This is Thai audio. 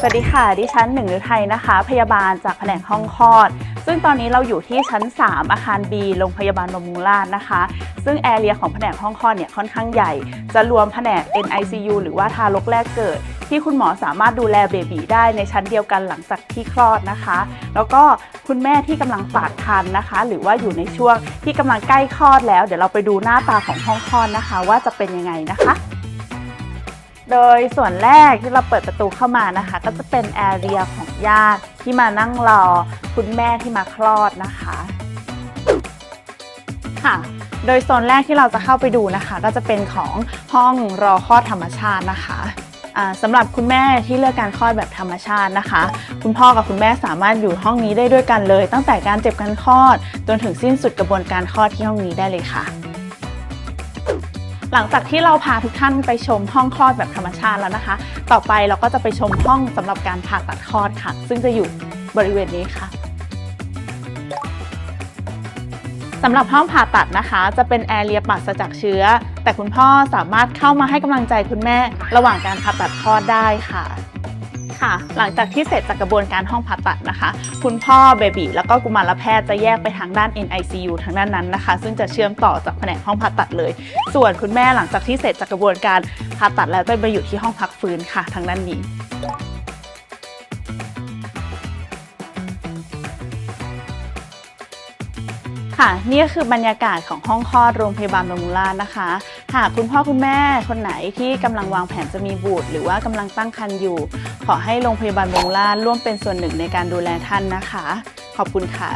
สวัสดีค่ะ ดิฉันหนึ่งฤทัยนะคะ พยาบาลจากแผนกห้องคลอด ซึ่งตอนนี้เราอยู่ที่ชั้น 3 อาคาร B โรงพยาบาลบำรุงราษนะคะ ซึ่งแอเรียของแผนกห้องคลอดเนี่ยค่อนข้างใหญ่ จะรวมแผนก NICU หรือว่าทารกแรกเกิด ที่คุณหมอสามารถดูแลเบบีได้ในชั้นเดียวกันหลังจากที่คลอดนะคะ แล้วก็คุณแม่ที่กำลังฝากครรภ์นะคะ หรือว่าอยู่ในช่วงที่กำลังใกล้คลอดแล้ว เดี๋ยวเราไปดูหน้าตาของห้องคลอดนะคะ ว่าจะเป็นยังไงนะคะโดยส่วนแรกที่เราเปิดประตูเข้ามานะคะ ก็จะเป็นแอเรียของญาติที่มานั่งรอคุณแม่ที่มาคลอดนะคะค่ะ โดยโซนแรกที่เราจะเข้าไปดูนะคะ ก็จะเป็นของห้องรอคลอดธรรมชาตินะคะ สำหรับคุณแม่ที่เลือกการคลอดแบบธรรมชาตินะคะ คุณพ่อกับคุณแม่สามารถอยู่ห้องนี้ได้ด้วยกันเลย ตั้งแต่การเจ็บการคลอดจนถึงสิ้นสุดกระบวนการคลอดที่ห้องนี้ได้เลยค่ะ หลังจากที่เราพาทุกท่านไปชมห้องคลอดแบบธรรมชาติแล้วนะคะ ต่อไปเราก็จะไปชมห้องสำหรับการผ่าตัดคลอดค่ะ ซึ่งจะอยู่บริเวณนี้ค่ะ สำหรับห้องผ่าตัดนะคะ จะเป็นแอร์เรียปราศจากเชื้อ แต่คุณพ่อสามารถเข้ามาให้กำลังใจคุณแม่ ระหว่างการผ่าตัดคลอดได้ค่ะค่ะ หลังจากที่เสร็จจากกระบวนการห้องผ่าตัดนะคะ คุณพ่อเบบีแล้วก็กุมารแพทย์จะแยกไปทางด้าน NICU ทางด้านนั้นนะคะ ซึ่งจะเชื่อมต่อจากแผนกห้องผ่าตัดเลย ส่วนคุณแม่หลังจากที่เสร็จจากกระบวนการผ่าตัดแล้วจะไปอยู่ที่ห้องพักฟื้นค่ะ ทางด้านนี้ ค่ะนี่ก็คือบรรยากาศของห้องคลอดโรงพยาบาลบำรุงราษฎร์นะคะ หากคุณพ่อคุณแม่คนไหนที่กำลังวางแผนจะมีบุตร หรือว่ากำลังตั้งครรภ์อยู่ ขอให้โรงพยาบาลบำรุงราษฎร์ร่วมเป็นส่วนหนึ่งในการดูแลท่านนะคะ ขอบคุณค่ะ